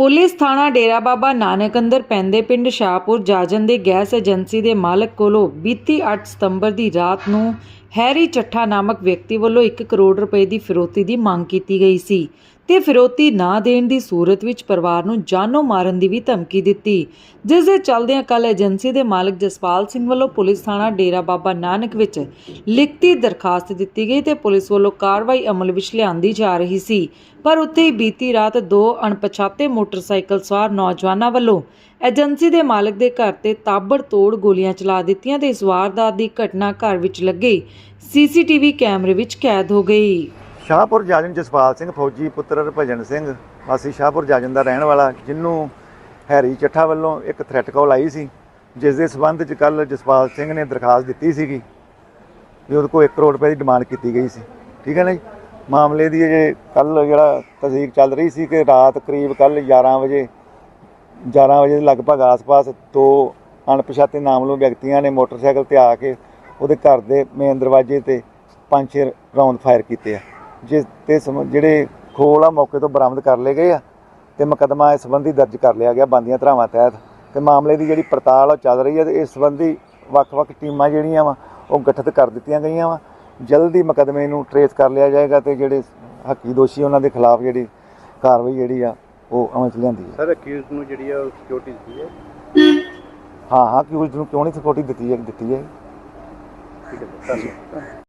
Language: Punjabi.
ਪੁਲਿਸ ਥਾਣਾ ਡੇਰਾ ਬਾਬਾ ਨਾਨਕ ਅੰਦਰ ਪੈਂਦੇ ਪਿੰਡ ਸ਼ਾਹਪੁਰ ਜਾਜਨ ਦੇ ਗੈਸ ਏਜੰਸੀ ਦੇ ਮਾਲਕ ਕੋਲੋਂ ਬੀਤੀ 8 ਸਤੰਬਰ ਦੀ ਰਾਤ ਨੂੰ ਹੈਰੀ ਚੱਠਾ ਨਾਮਕ ਵਿਅਕਤੀ ਵੱਲੋਂ 1 ਕਰੋੜ ਰੁਪਏ ਦੀ ਫਿਰੋਤੀ ਦੀ ਮੰਗ ਕੀਤੀ ਗਈ ਸੀ। ਤੇ ਫਿਰੋਤੀ ਨਾ ਦੇਣ ਦੀ ਸੂਰਤ ਵਿੱਚ ਪਰਿਵਾਰ ਨੂੰ ਜਾਨੋਂ ਮਾਰਨ ਦੀ ਵੀ ਧਮਕੀ ਦਿੱਤੀ। ਜਿਸ ਦੇ ਚੱਲਦਿਆਂ ਕੱਲ ਏਜੰਸੀ ਦੇ ਮਾਲਕ ਜਸਪਾਲ ਸਿੰਘ ਵੱਲੋਂ ਪੁਲਿਸ ਥਾਣਾ ਡੇਰਾ ਬਾਬਾ ਨਾਨਕ ਵਿੱਚ ਲਿਖਤੀ ਦਰਖਾਸਤ ਦਿੱਤੀ ਗਈ ਤੇ ਪੁਲਿਸ ਵੱਲੋਂ ਕਾਰਵਾਈ ਅਮਲ ਵਿੱਚ ਲਿਆਂਦੀ ਜਾ ਰਹੀ ਸੀ। ਪਰ ਉੱਥੇ ਹੀ ਬੀਤੀ ਰਾਤ ਦੋ ਅਣਪਛਾਤੇ ਮੋਟਰਸਾਈਕਲ ਸਵਾਰ ਨੌਜਵਾਨਾਂ ਵੱਲੋਂ ਏਜੰਸੀ ਦੇ ਮਾਲਕ ਦੇ ਘਰ ਤੇ ਤਾਬੜ ਤੋੜ ਗੋਲੀਆਂ ਚਲਾ ਦਿੱਤੀਆਂ ਤੇ ਇਸ ਵਾਰਦਾਤ ਦੀ ਘਟਨਾ ਘਰ ਵਿੱਚ ਲੱਗੇ। ਸੀਸੀਟੀਵੀ ਕੈਮਰੇ ਵਿੱਚ ਕੈਦ ਹੋ ਗਈ। ਸ਼ਾਹਪੁਰ ਜਾਜਨ ਜਸਪਾਲ ਸਿੰਘ, ਫੌਜੀ ਪੁੱਤਰ ਭਜਨ ਸਿੰਘ, ਵਾਸੀ ਸ਼ਾਹਪੁਰ ਜਾਜਨ ਦਾ ਰਹਿਣ ਵਾਲਾ ਜਿਹਨੂੰ ਹੈਰੀ ਚੱਠਾ ਵੱਲੋਂ ਇੱਕ ਥ੍ਰੈਟ ਕਾਲ ਆਈ ਸੀ, ਜਿਸ ਦੇ ਸਬੰਧ ਚ ਕੱਲ ਜਸਪਾਲ ਸਿੰਘ ਨੇ ਦਰਖਾਸਤ ਦਿੱਤੀ ਸੀਗੀ ਵੀ ਉਹਦੇ ਕੋਲ 1 ਕਰੋੜ ਰੁਪਏ ਦੀ ਡਿਮਾਂਡ ਕੀਤੀ ਗਈ ਸੀ। ਠੀਕ ਹੈ ਨਾ ਜੀ? ਮਾਮਲੇ ਦੀ ਜੇ ਕੱਲ ਜਿਹੜਾ ਤਸਦੀਕ ਚੱਲ ਰਹੀ ਸੀ ਕਿ ਰਾਤ ਕਰੀਬ ਕੱਲ 11 ਵਜੇ 11 ਵਜੇ ਦੇ ਲਗਭਗ ਆਸ-ਪਾਸ ਦੋ ਅਣਪਛਾਤੇ ਨਾਮਲੂ ਵਿਅਕਤੀਆਂ ਨੇ ਮੋਟਰਸਾਈਕਲ ਤੇ ਆ ਕੇ ਉਹਦੇ ਘਰ ਦੇ ਮੇਨ ਦਰਵਾਜ਼ੇ ਤੇ ਪੰਜ ਛੇ ਰਾਉਂਡ ਫਾਇਰ ਕੀਤੇ ਆ। ਜਿਸ ਤੇ ਜਿਹੜੇ ਖੋਲ ਆ ਮੌਕੇ ਤੋਂ ਬਰਾਮਦ ਕਰ ਲਏ ਗਏ ਆ ਤੇ ਮੁਕੱਦਮਾ ਇਸ ਸੰਬੰਧੀ ਦਰਜ ਕਰ ਲਿਆ ਗਿਆ ਬੰਦੀਆਂ ਧਰਾਵਾਂ ਤਹਿਤ। ਤੇ ਮਾਮਲੇ ਦੀ ਜਿਹੜੀ ਪੜਤਾਲ ਉਹ ਚੱਲ ਰਹੀ ਹੈ ਤੇ ਇਸ ਸੰਬੰਧੀ ਵੱਖ-ਵੱਖ ਟੀਮਾਂ ਜਿਹੜੀਆਂ ਵਾ ਉਹ ਗਠਿਤ ਕਰ ਦਿੱਤੀਆਂ ਗਈਆਂ ਵਾ। ਜਲਦੀ ਮੁਕੱਦਮੇ ਨੂੰ ਟਰੇਸ ਕਰ ਲਿਆ ਜਾਏਗਾ ਤੇ ਜਿਹੜੇ ਹੱਕੀ ਦੋਸ਼ੀ ਉਹਨਾਂ ਦੇ ਖਿਲਾਫ ਜਿਹੜੀ ਕਾਰਵਾਈ ਜਿਹੜੀ ਆ ਉਹ ਅਮਲ ਚ ਲਿਆਂਦੀ ਹੈ ਸਰ ਅਕਿਊਜ਼ ਨੂੰ ਜਿਹੜੀ ਆ ਸਿਕਿਉਰਿਟੀ ਦਿੱਤੀ ਹੈ? ਹਾਂ ਹਾਂ ਉਸ ਨੂੰ ਕਿਉਂ ਨਹੀਂ ਸਪੋਰਟੀ ਦਿੱਤੀ ਹੈ ਦਿੱਤੀ ਹੈ ਠੀਕ ਹੈ ਸਰ